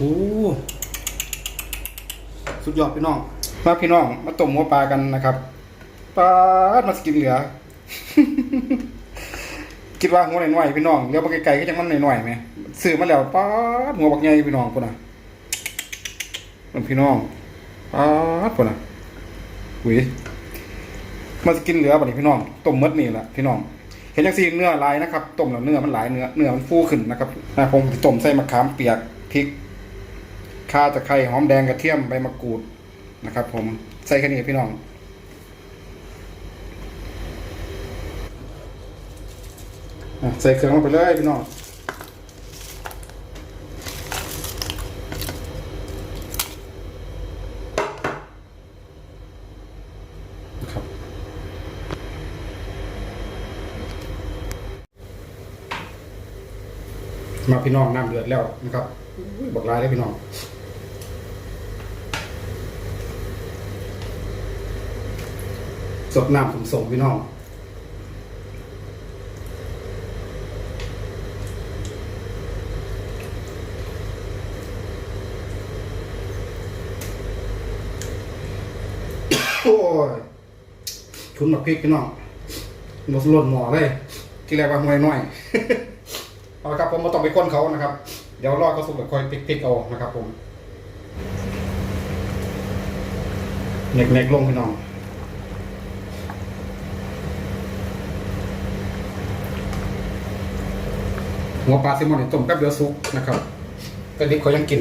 โอ้สุดยอดพี่น้องมาพี่น้อง มาต้มหัวปลากันนะครับปลามาสกินเหลือ คิดว่าหัวหน่อยๆพี่น้องเดี๋ยวมาไกลๆก็จังมันหน่อยๆไหมซื้อมาแล้วปลาหัวบักใหญ่พี่น้องพุ่นน่ะมันพี่น้องปลาดพุ่นน่ะหุยมาสกินเหลือบัดนี้พี่น้องต้มมดนี่แหละพี่น้องเห็นจังซี่เนื้อลายนะครับต้มแล้วเนื้อมันหลายเนื้อเนื้อมันฟูขึ้นนะครับนะผมต้มใส่มะขามเปียกพริก ข่าตะไคร้หอมแดงกระเทียมใบมะกรูดนะครับ ผมใส่แค่นี้พี่น้องใส่เครื่องลงไปเลยพี่น้องครับมาพี่น้องน้ำเดือดแล้วนะครับบอกลายเลยพี่น้อง ดน้ำผมส่งพี่น้องโอ้ยชุนบักพริกพี่น้องหมดหล่นหมอเลยที่แรกว่าห่วยน้อยเอาละครับผมมาต้องไปค้นเขานะครับ เดี๋ยวรอเขาสุกแบบคอยพลิกๆเอานะครับผมเน็กๆลงพี่น้อง หัวปลาแซลมอนนี่ต้มแป๊บเดียวสุกนะครับแต่ดิบเขายังกิน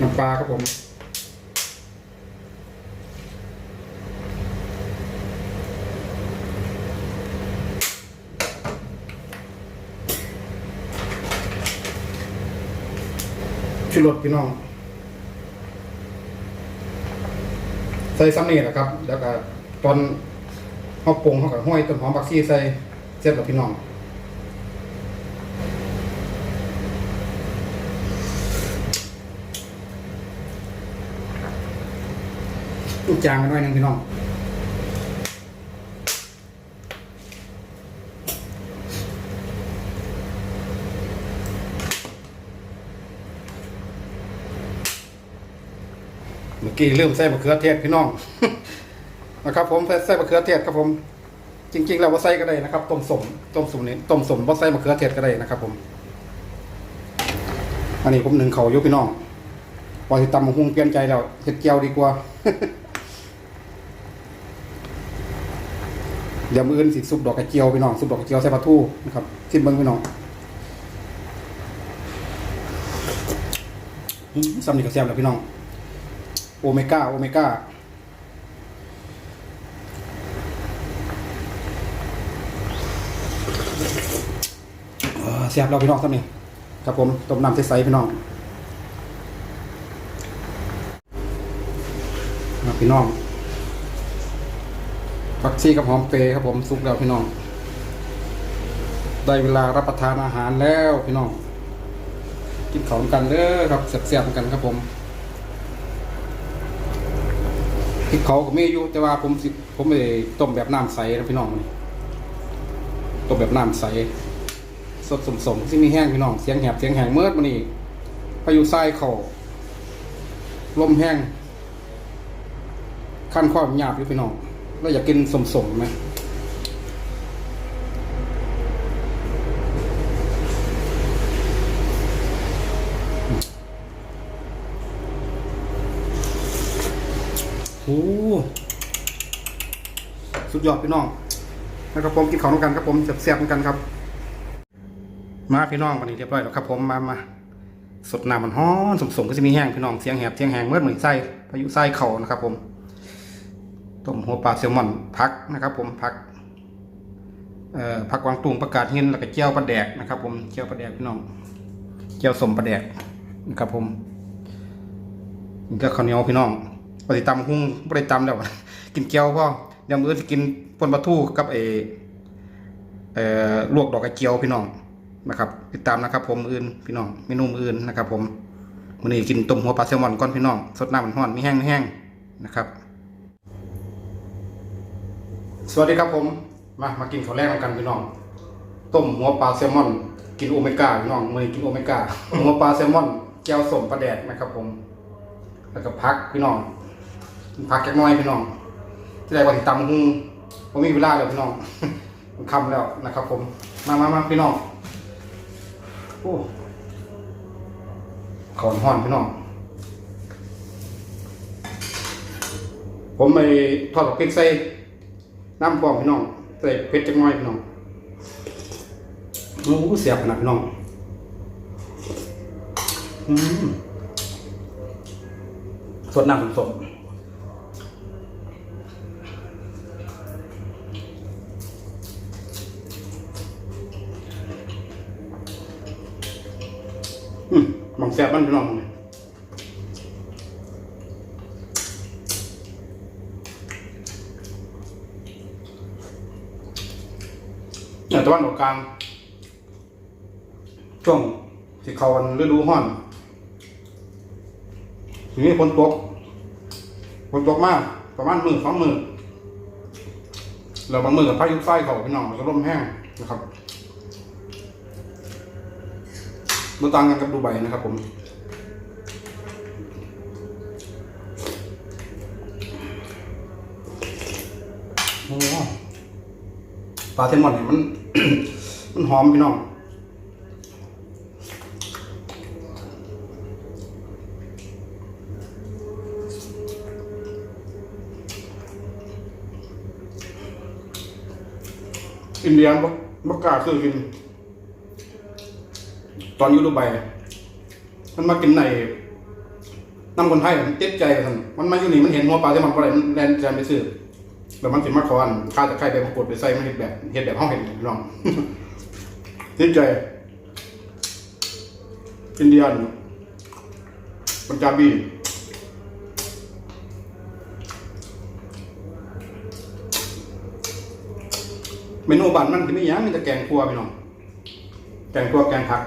น้ำปลาครับผมชุรสพี่น้อง ใส่ซ้ำนี่แหละครับ แล้วก็ตอนเขาปรุงเขากับห้อยต้นหอมบักซี่ใส่ เสร็จแล้วพี่น้องลูกจางมาหน่อยหนึงพี่น้องเมื่อกี้เริ่มใส่มะเขือเทศพี่น้องนะครับผมใส่ใส่มะเขือเทศครับผม จริงๆแล้วว่าใส่ก็ได้นะครับ ต้มสมต้มสมนี่ต้มสมว่าใส่มะเขือเทศก็ได้นะครับ ผม อันนี้ผมหนึ่งเขายกพี่น้องพอสิตำมะฮุงเปลี่ยนใจแล้วเห็ดเจียวดีกว่า เดี๋ยวมืออื่นสิซุปดอกกระเจียวพี่น้องซุปดอกกระเจียวใส่ปลาทูนะครับชิมเบิ้งพี่น้องอืมซ้ำนี่ก็แซ่บแล้วพี่น้อง โอเมก้าโอเมก้าเอ่อเสียบเราพี่น้องครับนี่ครับผมต้มน้ำใสๆพี่น้องมาพี่น้องผักชีกับหอมเปร์ครับผมสุกแล้วพี่น้อง ได้เวลารับประทานอาหารแล้วพี่น้อง กินข้าวกันเด้อครับเสียบๆกันครับผมพริกเขาก็มีอยู่แต่ว่าผมผมไม่ได้ต้มแบบน้ำใสนะพี่น้องนี่ต้มแบบน้ำใส สดสมสมที่มีแห้งพี่น้องเสียงแหบเสียงแหงเมื่อมานี่พายุทรายเขาลมแห้งขั้นข้อหยาบอยู่พี่น้องแล้วอยากกินสมสมไหมโอ้สุดยอดพี่น้องนะครับผมกินของน้ำกันครับผมเสียบๆเหมือนกันครับ มาพี่น้องวันนี้เรียบร้อยแล้วครับผมมามาสดน้ำมันฮ้อนสมสมก็จะมีแห้งพี่น้องเสียงแหบเสียงแหงเมื่อเหมือนไส้พายุไส้เข่านะครับ ผมต้มหัวปลาแซลมอนพักนะครับ ผมพักเอ่อผักวางตุงประกาศเงินแล้วก็เจียวปลาแดกนะครับ ผมเจียวปลาแดกพี่น้องเจียวสมปลาแดกนะครับ ผมนี่ก็ข้าวเหนียวพี่น้องปฏิตำหุ้งปฏิตำแล้วกินเจียวพ่อเดี๋ยวมือจะกินปนปลาทูกับเอเอ่อลวกดอกกระเจียวพี่น้อง นะครับติดตามนะครับ ผมอื่นพี่น้องเมนูมื้ออื่นนะครับ ผมมื้อนี้กินต้มหัวปลาแซลมอนก่อนพี่น้องสดน้ำมันร้อนมีแห้งมีแห้งนะครับ สวัสดีครับผมมามากินข้าวแรกกันพี่น้องต้มหัวปลาแซลมอน กินโอเมก้าพี่น้องมือนี้กินโอเมก้าหัวปลาแซลมอนแก้วสมปลาแดดนะครับ ผม แล้วก็พักพี่น้องพักแค่น้อยพี่น้องที่แรกว่าสิตำหุงผมมีเวลาแล้วพี่น้องมันคำแล้วนะครับ ผมมามามาพี่น้อง โอ้ขอนห้อนพี่น้อง ผมไปทอดกับพริกใส่น้ำปอมพี่น้อง ใส่เผ็ดจักหน่อยพี่น้องโอ้โหเสียบขนาดพี่น้อง อืมสดน้ำสด อืมหมังแซ่บมันพี่น้องเนี่ยตะวันออกกลางช่วงที่เขาฤดูห้อนทีนี้ฝนตกฝนตกมากประมาณมือสองมือเราบางมือกับพายุไฟเขาพี่น้องแล้วก็ลมแห้งนะครับ มาต่างกันกับดูไบนะครับผมปลาเซลมอนเนี่ยมัน มันหอมพี่น้องอินเดียนบักกาซื้อกิน ตอนอยู่ดูไบมันมากินในน้ำคนไทยมันติดใจกันมันมาอยู่นี่มันเห็นหัวปลาที่มันอะไรมันแลนใจไปซื้อแล้วมันสิมาขอนข้าจะไข่ไปมากดไปใส่มันเห็ดแบบเห็ดแบบห้องเห็ดพี่น้องเติดใจอินเดียนปัญจาบีเมนูบ้านมันที่ไม่ยังมีแต่แกงคั่วพี่น้องแกงคั่วแกงผัก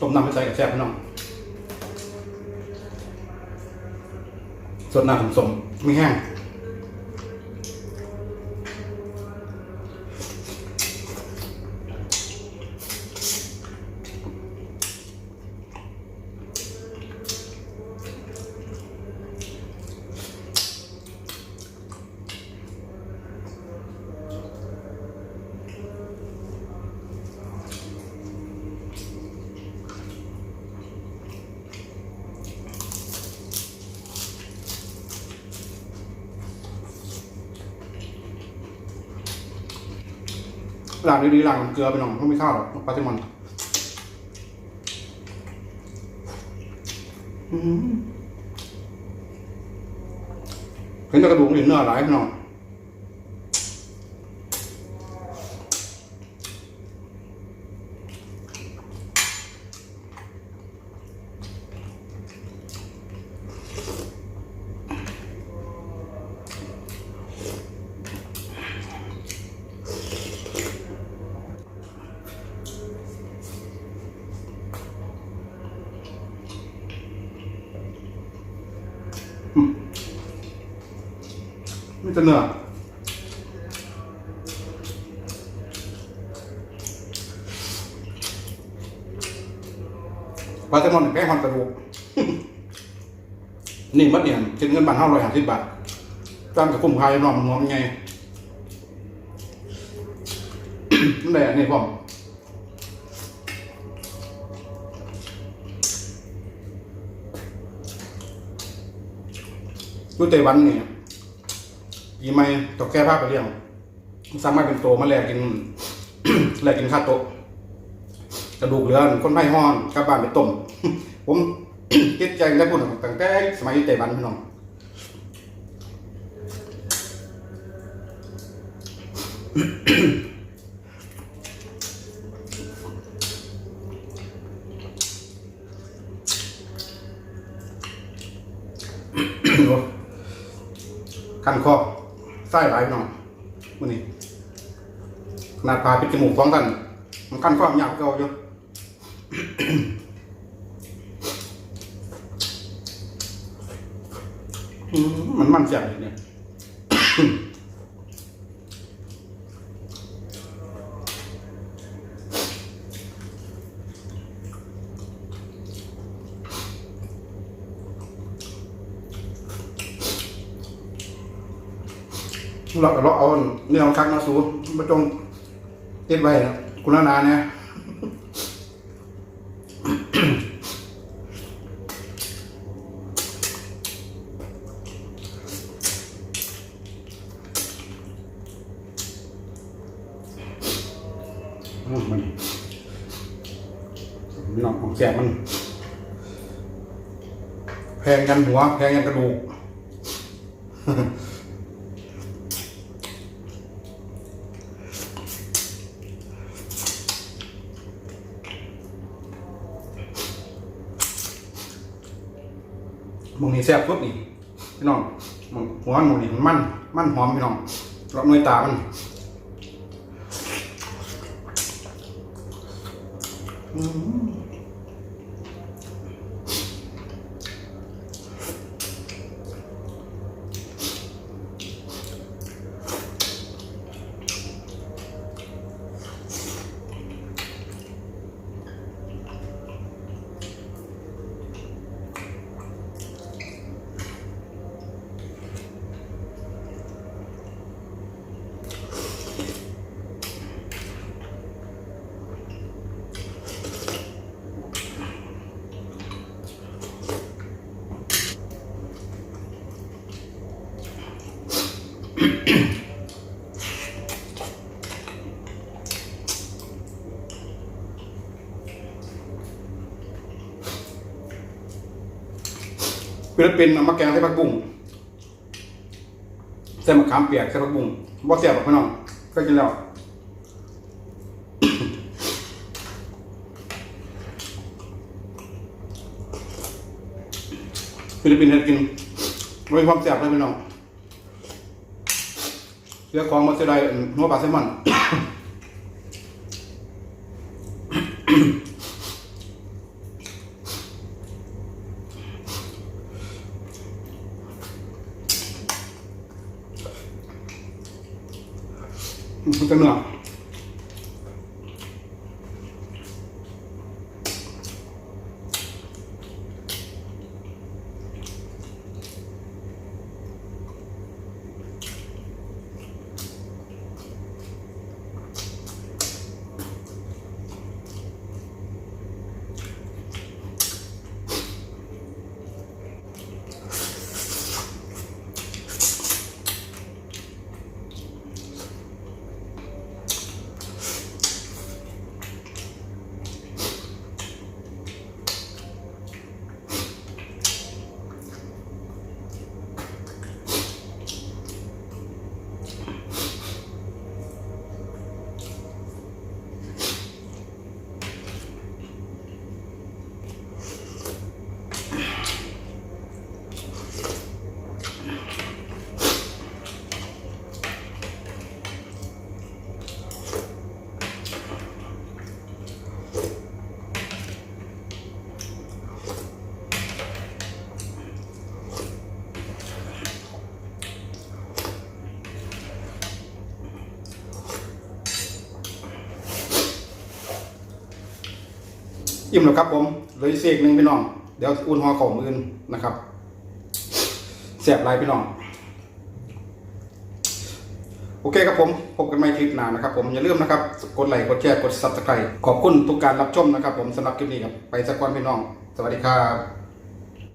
ต้ มน้ำไปใส่กับแซ่บพี่น้องส่วนน้ำสมๆไม่แห้ง หลังดีๆหลังเกลือไปหน่อยเพราะไม่ข้าวหรอกปลาเซลมอนเห็นแต่กระดูกเห็นเนื้อหลายพี่น้อย ม่จะเนื้อปลาเซลมอนแป้งหอนกระดูกนี่มัดเนี่ยคิดเงินบาทห้าร้อยห้าสิบบาทจานกับคุ้มค่าอยู่น้องมันงอมนไงนั่นแหละนี่พ่อมรู้เตวันเนี่ย ไม่ตกแก้ผ้าไปเรียงสามารถเป็นโตมาแลกกินแลกกินข้าวโต๊ะกระดูกเหลือคนไผ่ห้อนกลับบ้านไปต้มผมติดใจได้พูดตั้งแต่สมัยอยู่เตวันพี่น้องคันคอ ไส้หลพี่น้องวันนี้ขนาดผ่าปิดจมูกสองกันมันกันความหยากเกาอยู่มันมันแสบเลยเนี่ย เราก็เราเอาเนื้อของคักมาสูมาจงเก็บไว้นะคุณนาเนี่ยอืมมันนี่น้องของแสบมัน แพงกันหัว แพงกันกระดูก มองนี้แซ่บปุ๊บนี่พี่น้องม้องหัวมองนี้มันมันมันหอมพี่น้องเราหน่วยตามันอืม ฟิลิปปินเอามาแกงใส่ผักบุ้งใส่มะขามเปียกใส่ผักบุ้งบ่แซ่บหรอกพี่น้องก็กินแล้วฟิลิปปินส์เฮ็ดกินบ่มีความแซ่บเลยพี่น้อง เรื่อของมาเสียดายอันหัวปลาแซลมอนมันจะเหนื่อย อิ่มแล้วครับผมเลยเสกหนึ่งพี่น้อง เดี๋ยวอุ่นหอของมือนนะครับแสบลายพี่น้อง โอเคครับผม พบกันใหม่คลิปหน้านะครับ ผมอย่าลืมนะครับ กดไลค์กดแชร์กดซับสไครต์ขอบคุณทุกการรับชมนะครับ ผมสำหรับคลิปนี้ครับไปสักวันพี่น้อง สวัสดีครับ